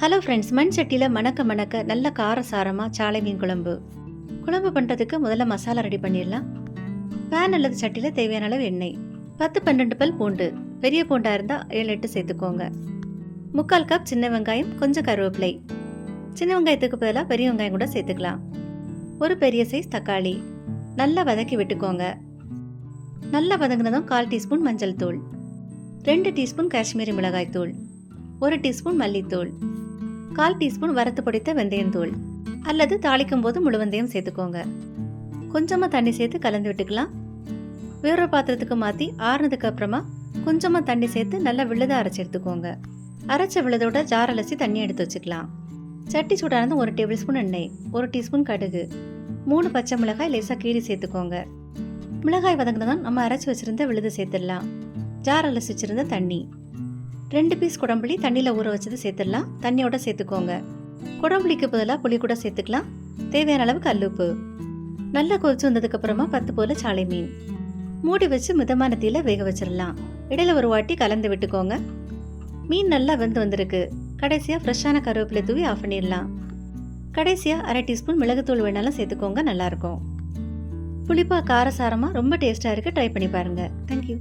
Hello friends மண் சட்டியில் மணக்க மணக்க நல்ல காரசாரமாக சாலை மீன் குழம்பு. குழம்பு பண்ணுறதுக்கு முதல்ல மசாலா ரெடி பண்ணிடலாம். பேன் அல்லது சட்டியில் தேவையான அளவு எண்ணெய். பத்து பன்னெண்டு பல் பூண்டு. பெரிய பூண்டாக இருந்தால் ஏழு எட்டு சேர்த்துக்கோங்க. முக்கால் கப் சின்ன வெங்காயம் கொஞ்சம் கருவேப்பிலை. சின்ன வெங்காயத்துக்கு பதிலாக பெரிய வெங்காயம் கூட சேர்த்துக்கலாம். ஒரு பெரிய சைஸ் தக்காளி. நல்லா வதக்கி விட்டுக்கோங்க. நல்லா வதங்கினதும் கால் டீஸ்பூன் மஞ்சள் தூள். ரெண்டு டீஸ்பூன் காஷ்மீரி மிளகாய் தூள் ஒரு டீஸ்பூன் மல்லித்தூள். கால் டீஸ்பூன் வறுத்து பொடித்த வெந்தயத்தூள் அல்லது தாளிக்கும் போது முழு வெந்தயம் சேர்த்துக்கோங்க. கொஞ்சமாக தண்ணி சேர்த்து கலந்து விட்டுக்கலாம். வேறொரு பாத்திரத்துக்கு மாற்றி ஆறுனதுக்கு அப்புறமா கொஞ்சமாக தண்ணி சேர்த்து நல்லா விழுத அரைச்சி எடுத்துக்கோங்க. அரைச்ச விழுதோட ஜார் அலசி தண்ணி எடுத்து வச்சுக்கலாம். சட்டி சூடானது ஒரு டேபிள் ஸ்பூன் எண்ணெய் ஒரு டீஸ்பூன் கடுகு மூணு பச்சை மிளகாய் லேசாக கீறி சேர்த்துக்கோங்க. மிளகாய் வதங்கினதும் நம்ம அரைச்சி வச்சிருந்த விழுது சேர்த்துடலாம். ஜார் அலசி வச்சிருந்த தண்ணி. ரெண்டு பீஸ் குடம்புளி தண்ணியில் ஊற வச்சது சேர்த்துடலாம். தண்ணியோட சேர்த்துக்கோங்க. குடம்புளிக்கு பதிலாக புளி கூட சேர்த்துக்கலாம். தேவையான அளவுக்கு கல்லுப்பு. நல்லா கொதிச்சு வந்ததுக்கப்புறமா பத்து போல சாலை மீன். மூடி வச்சு மிதமான தீயில் வேக வச்சிடலாம். இடையில ஒரு வாட்டி கலந்து விட்டுக்கோங்க. மீன் நல்லா வெந்து வந்திருக்கு. கடைசியாக ஃப்ரெஷ்ஷான கருவேப்பிலை தூவி ஆஃப் பண்ணிடலாம். கடைசியாக அரை டீஸ்பூன் மிளகுத்தூள் வேணாலும் சேர்த்துக்கோங்க நல்லாயிருக்கும் புளிப்பாக காரசாரமாக ரொம்ப டேஸ்ட்டாக இருக்குது ட்ரை பண்ணி பாருங்கள் தேங்க்யூ